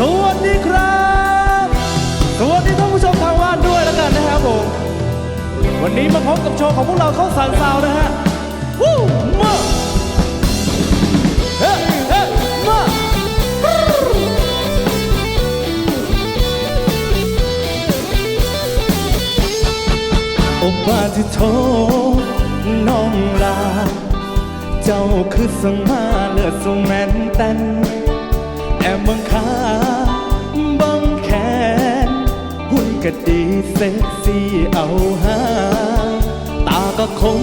สวัสดีครับ สวัสดีท่านผู้ชมทางบ้านด้วยแล้วกันนะครับผม วันนี้มาพบกับโชว์ของพวกเราเข้าสารซาวนะฮะวู้มาเฮ้เฮ้มาโอบาที่โทน้องลา เจ้าคือสงมาเลือดสงแมนแตัน แอบเมืองขาบังแขน หุ่นก็ดีเซ็กซี่เอาหา ตาก็คม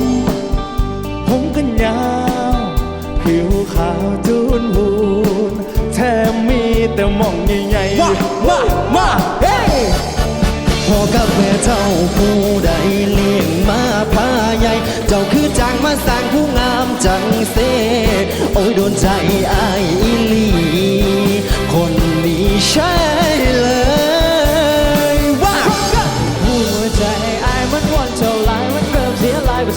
ผมก็ยาว ผิวขาวจูนหูนแถมมีแต่มองใหญ่ๆมามามาเฮ้พ่อกับแม่เจ้าผู้ใดเลี้ยงมาพาใหญ่ เจ้าคือจางมาสร้างผู้งามจังเสโอ้ยโดนใจอายอีลี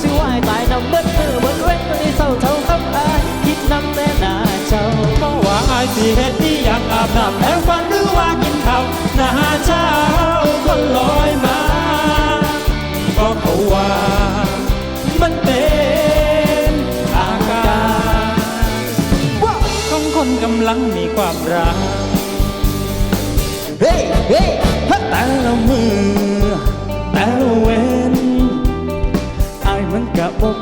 สียลายบ่สิวายตายนำเบิดมือเบิดเว้นตัวนี้เศร้าเท่าคำอายคิดนำแต่หน้าเจ้าก็ว่าอายสิเฮ็ดที่อยากอาบน้ำแปรงฟันหรือว่ากินข้าวหน้าเช้าคนลอยมาก็เขาว่ามันเป็นอาการของคนกำลังมีความรักเฮ้เฮ้ฮะแต่ละมือ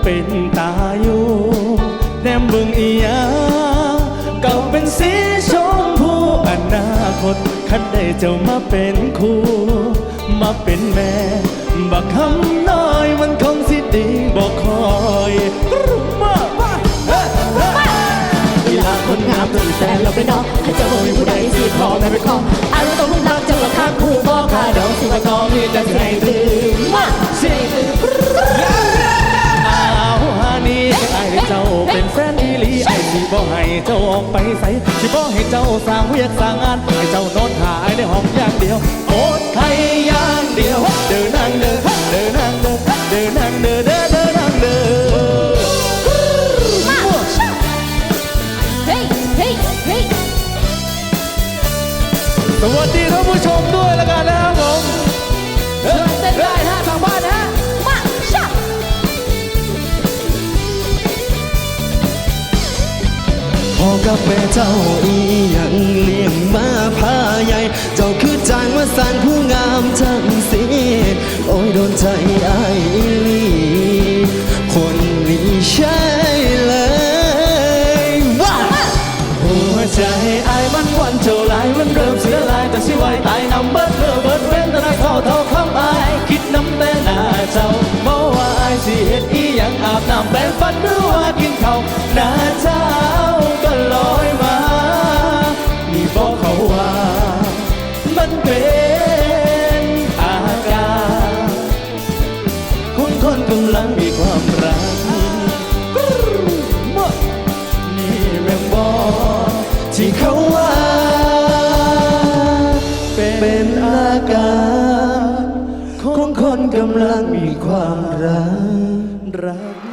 เป็นตาอยู่แนมบึงอียาก็เป็นสีชมพูอนาคตคันได้เจ้ามาเป็นครูมาเป็นแม่บักคำน้อยมันคงสิดีบอกคอยมาเฮ้เฮ้เวลาคนงามตัวแต่เราไปนอกให้เจ้าบ่มีผู้ใดสิพอแม่ไปคออายรู้ต้อง เจ้าเป็นแฟนอีหลีไอ้สิบ่ให้เจ้าออกไปใส่สิบ่ให้เจ้าสร้างเวียกสร้างงานให้เจ้านอนหายในห้องอย่างเดียวโอดไทยอย่างเดียว เดินนางเดินเดินนางเดินเดินนางเดินเดินเดินนางเดินสวัสดีท่านผู้ชมด้วยแล้วกันนะครับผมเต้นได้ฮะทางบ้านนะ กับแม่เจ้าอีหยังเลี้ยงมาพาใหญ่ เจ้าคือจางมาสร้างผู้งามจังสิ โอ้ยโดนใจอายอีลีคนนี้ใช่เลยว่าหัวใจไอ้ายมันวันเท่าไรมันเริ่มเสียลายแต่สิไหวตายนำเบิดเมื่อเบิดเว้นแต่ได้เท่าเท่าคำอายคิดน้ำแต่หน้าเจ้าบอกว่าไอ้ายสิเฮ็ดอีหยังอาบน้ำแปรงฟันเขา ที่เขาว่า เป็นอาการของคนกำลังมีความรักรัก